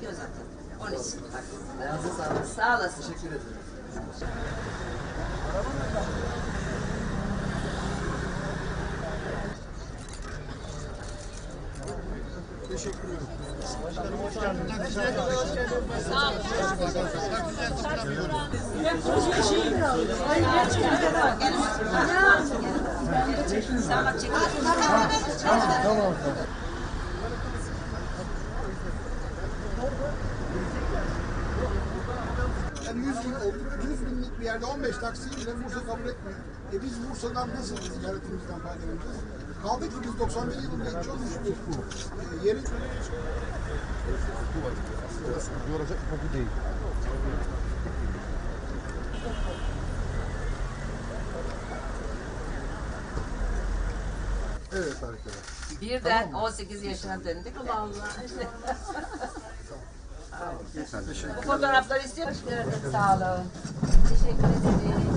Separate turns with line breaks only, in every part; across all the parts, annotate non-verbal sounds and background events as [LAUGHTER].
göz atın. Onun için.
Ayağınıza sağlık.
Sağ olasın.
Teşekkür ederim.
Sen bak çekil.
Yani 100 bin, 100 binlik bir yerde 15 taksiyi bile Bursa kabul etmiyor. E biz Bursa'dan nasıl ticaretimizden faydalanacağız? Kaldı ki biz 91 yılında hiç olmuş bir e, yeri
Yoracak bir kapı değil. Evet arkadaşlar.
Birden 18 yaşına döndük. [LAUGHS] Bu fotoğrafları istiyor musun? Sağ olun. Teşekkür ederim.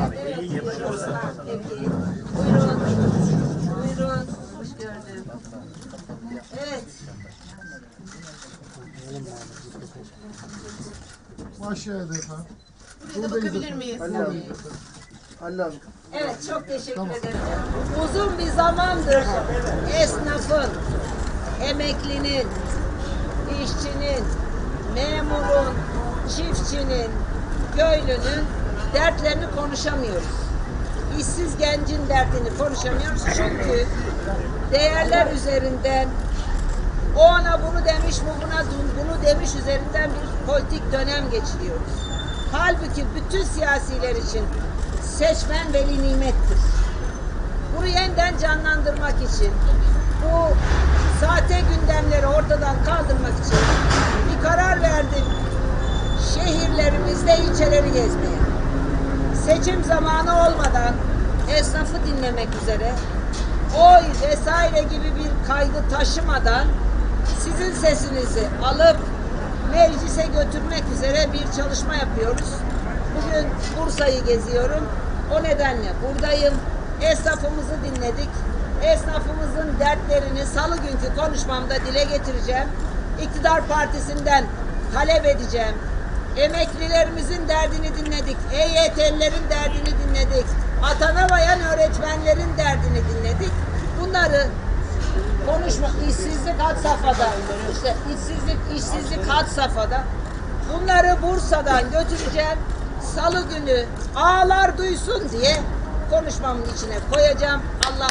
Evet, buyurun. Peki. Buyurun. Buyurun. Hoş gördüm. Evet.
Aşağıda efendim.
Burada bakabilir miyiz?
Halil abi.
Evet çok teşekkür ederim. Uzun bir zamandır esnafın, emeklinin, işçinin, memurun, çiftçinin, köylünün dertlerini konuşamıyoruz. İşsiz gencin derdini konuşamıyoruz çünkü değerler üzerinden o ona bunu demiş, bu buna bunu demiş üzerinden bir politik dönem geçiriyoruz. Halbuki bütün siyasiler için seçmen veli nimettir. Bunu yeniden canlandırmak için, bu Şehirlerimizde ilçeleri gezmeye. Seçim zamanı olmadan esnafı dinlemek üzere oy vesaire gibi bir kaygı taşımadan sizin sesinizi alıp meclise götürmek üzere bir çalışma yapıyoruz. Bugün Bursa'yı geziyorum. O nedenle buradayım. Esnafımızı dinledik. Esnafımızın dertlerini salı günkü konuşmamda dile getireceğim. İktidar partisinden talep edeceğim. Emeklilerimizin derdini dinledik. EYT'lilerin derdini dinledik. Atanamayan öğretmenlerin derdini dinledik. Bunları konuşma işsizlik had safhada işte işsizlik işsizlik had safhada bunları Bursa'dan götüreceğim salı günü ağlar duysun diye konuşmamın içine koyacağım Allah